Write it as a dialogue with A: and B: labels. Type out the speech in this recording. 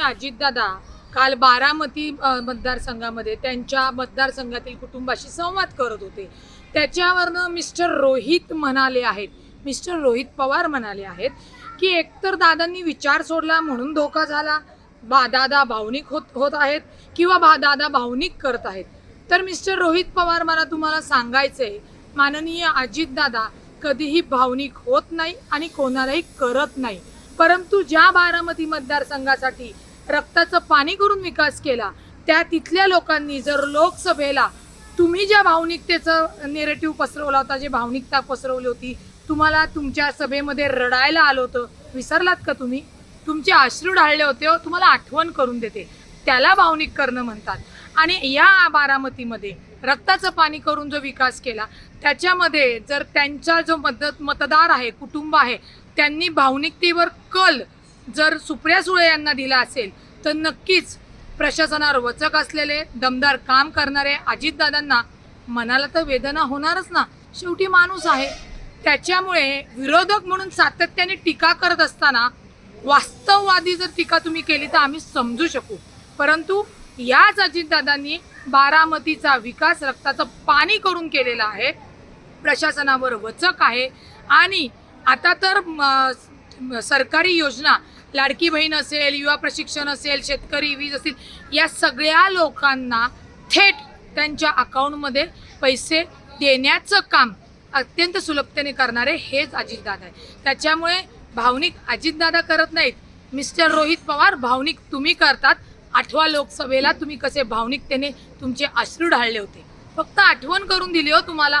A: अजितदादा काल बारामती मतदारसंघामध्ये त्यांच्या मतदारसंघातील कुटुंबाशी संवाद करत होते. त्याच्यावरनं मिस्टर रोहित म्हणाले आहेत मिस्टर रोहित पवार म्हणाले आहेत की एकतर दादांनी विचार सोडला म्हणून धोका झाला बा दादा भावनिक होत होत आहेत किंवा बा दादा भावनिक करत आहेत. तर मिस्टर रोहित पवार मला तुम्हाला सांगायचं आहे माननीय अजितदादा कधीही भावनिक होत नाही आणि कोणालाही करत नाही. परंतु ज्या बारामती मतदारसंघासाठी रक्ताचं पाणी करून विकास केला. त्या तिथल्या लोकांनी जर लोकसभेला तुम्ही ज्या भावनिकतेचं नेरेटिव्ह पसरवला होता जे भावनिकता पसरवली होती तुम्हाला तुमच्या सभेमध्ये रडायला आलं होतं विसरलात का तुम्ही? तुमचे अश्रू ढाळले होते हो तुम्हाला आठवण करून देते. त्याला भावनिक करणं म्हणतात. आणि या बारामतीमध्ये रक्ताचं पाणी करून जो विकास केला त्याच्यामध्ये जर त्यांचा जो मदत मतदार आहे कुटुंब आहे त्यांनी भावनिकतेवर कल जर सुप्रिया सुळे यांना दिला असेल तर नक्कीच प्रशासनावर वचक असलेले दमदार काम करणारे अजितदादांना मनाला तर वेदना होणारच ना. शेवटी माणूस आहे. त्याच्यामुळे विरोधक म्हणून सातत्याने टीका करत असताना वास्तववादी जर टीका तुम्ही केली तर आम्ही समजू शकू. परंतु याच अजितदादांनी बारामतीचा विकास रक्ताचं पाणी करून केलेला आहे. प्रशासनावर वचक आहे. आणि आता तर सरकारी योजना लाडकी बहीण असेल युवा प्रशिक्षण असेल शेतकरी वीज असतील या सगळ्या लोकांना थेट त्यांच्या अकाउंटमध्ये पैसे देण्याचं काम अत्यंत सुलभतेने करणारे हेच अजितदादा आहे त्याच्यामुळे भावनिक अजितदादा करत नाहीत. मिस्टर रोहित पवार भावनिक तुम्ही करतात. आठवा लोकसभेला तुम्ही कसे भावनिकतेने तुमचे अश्रू ढाळले होते. फक्त आठवण करून दिली हो तुम्हाला.